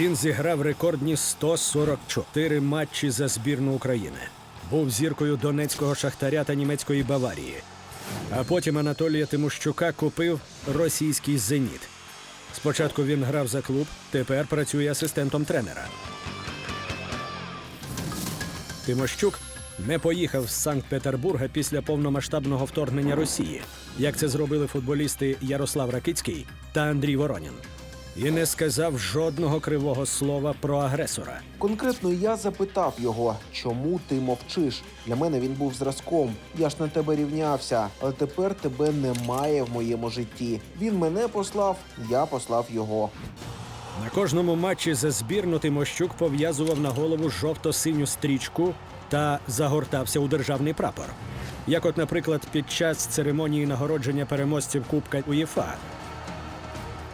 Він зіграв рекордні 144 матчі за збірну України. Був зіркою донецького шахтаря та німецької Баварії. А потім Анатолія Тимощука купив російський зеніт. Спочатку він грав за клуб, тепер працює асистентом тренера. Тимощук не поїхав з Санкт-Петербурга після повномасштабного вторгнення Росії, як це зробили футболісти Ярослав Ракицький та Андрій Воронін. І не сказав жодного кривого слова про агресора. Конкретно я запитав його, чому ти мовчиш. Для мене він був зразком. Я ж на тебе рівнявся, але тепер тебе немає в моєму житті. Він мене послав, я послав його. На кожному матчі за збірну Тимощук пов'язував на голову жовто-синю стрічку та загортався у державний прапор. Як, от, наприклад, під час церемонії нагородження переможців Кубка УЄФА.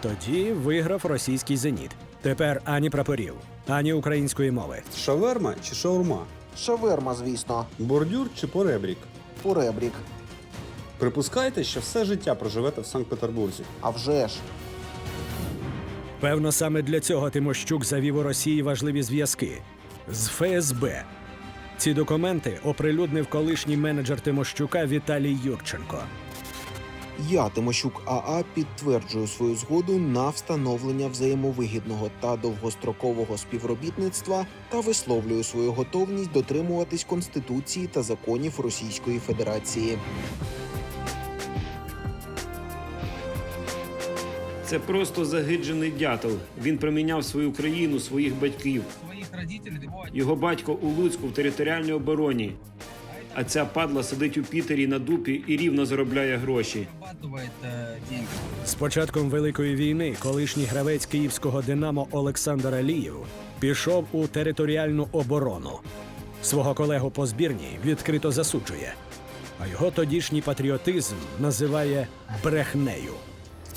Тоді виграв російський зеніт. Тепер ані прапорів, ані української мови. Шаверма чи шаурма? Шаверма, звісно, Бордюр чи поребрік? поребрік. Припускайте, що все життя проживете в Санкт-Петербурзі. А вже ж. Певно, саме для цього Тимощук завів у Росії важливі зв'язки з ФСБ. Ці документи оприлюднив колишній менеджер Тимощука Віталій Юрченко. Я, Тимощук АА, підтверджую свою згоду на встановлення взаємовигідного та довгострокового співробітництва та висловлюю свою готовність дотримуватись Конституції та законів Російської Федерації. Це просто загиджений дятел. Він проміняв свою країну, своїх батьків. родителей Його батько у Луцьку в територіальній обороні. А ця падла сидить у Пітері на дупі і рівно заробляє гроші. З початком Великої війни колишній гравець київського Динамо Олександр Алієв пішов у територіальну оборону. Свого колегу по збірній відкрито засуджує, а його тодішній патріотизм називає брехнею.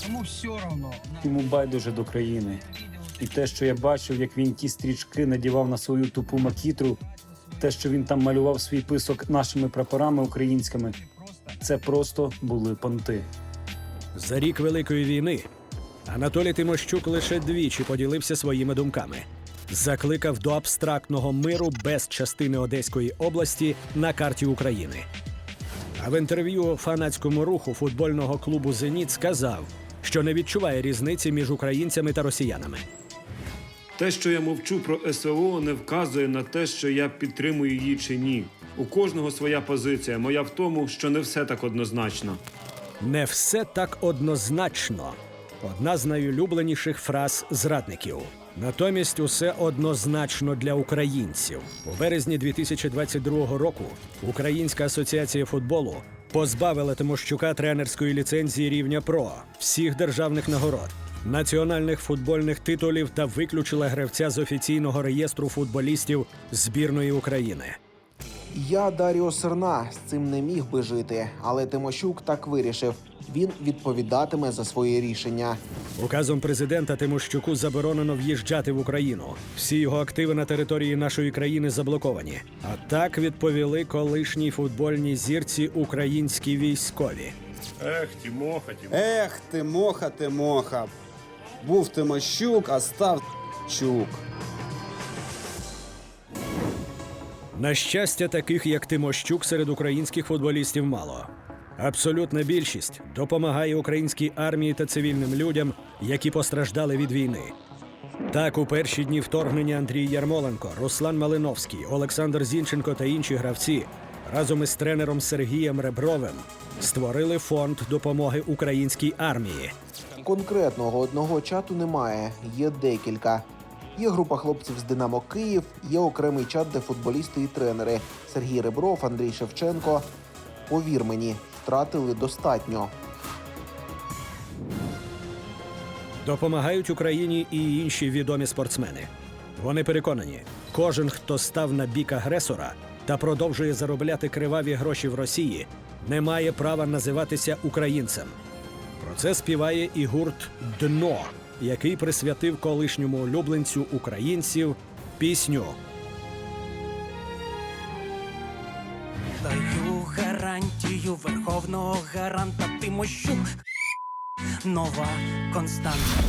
Ему все. На- Йому байдуже до країни. І те, що я бачив, як він ті стрічки надівав на свою тупу макітру, те, що він там малював свій писок нашими прапорами українськими, це просто були понти. За рік Великої війни Анатолій Тимощук лише двічі поділився своїми думками. Закликав до абстрактного миру без частини Одеської області на карті України. А в інтерв'ю фанатському руху футбольного клубу Зеніт сказав, що не відчуває різниці між українцями та росіянами. Те, що я мовчу про СВО, не вказує на те, що я підтримую її чи ні. У кожного своя позиція. Моя в тому, що не все так однозначно. Не все так однозначно. Одна з найулюбленіших фраз зрадників. Натомість усе однозначно для українців. У березні 2022 року Українська асоціація футболу позбавила Тимощука тренерської ліцензії рівня ПРО, всіх державних нагород, національних футбольних титулів та виключила гравця з офіційного реєстру футболістів збірної України. Я Даріо Серна з цим не міг би жити, але Тимощук так вирішив. Він відповідатиме за своє рішення. Указом президента Тимощуку заборонено в'їжджати в Україну. Всі його активи на території нашої країни заблоковані. А так відповіли колишній футбольній зірці українські військові. Ех, Тимоха, Тимоха. Ех, Тимоха, Тимоха. Був Тимощук, а став Чук. На щастя, таких як Тимощук серед українських футболістів мало. Абсолютна більшість допомагає українській армії та цивільним людям, які постраждали від війни. Так, у перші дні вторгнення Андрій Ярмоленко, Руслан Малиновський, Олександр Зінченко та інші гравці разом із тренером Сергієм Ребровим створили фонд допомоги українській армії. Конкретного одного чату немає, є декілька. Є група хлопців з Динамо Київ, є окремий чат, де футболісти і тренери Сергій Ребров, Андрій Шевченко. Повір мені, втратили достатньо. Допомагають Україні і інші відомі спортсмени. Вони переконані, кожен, хто став на бік агресора та продовжує заробляти криваві гроші в Росії, не має права називатися українцем. Про це співає і гурт Дно, який присвятив колишньому улюбленцю українців пісню. Даю гарантію верховного гаранта Тимощук. Нова константа.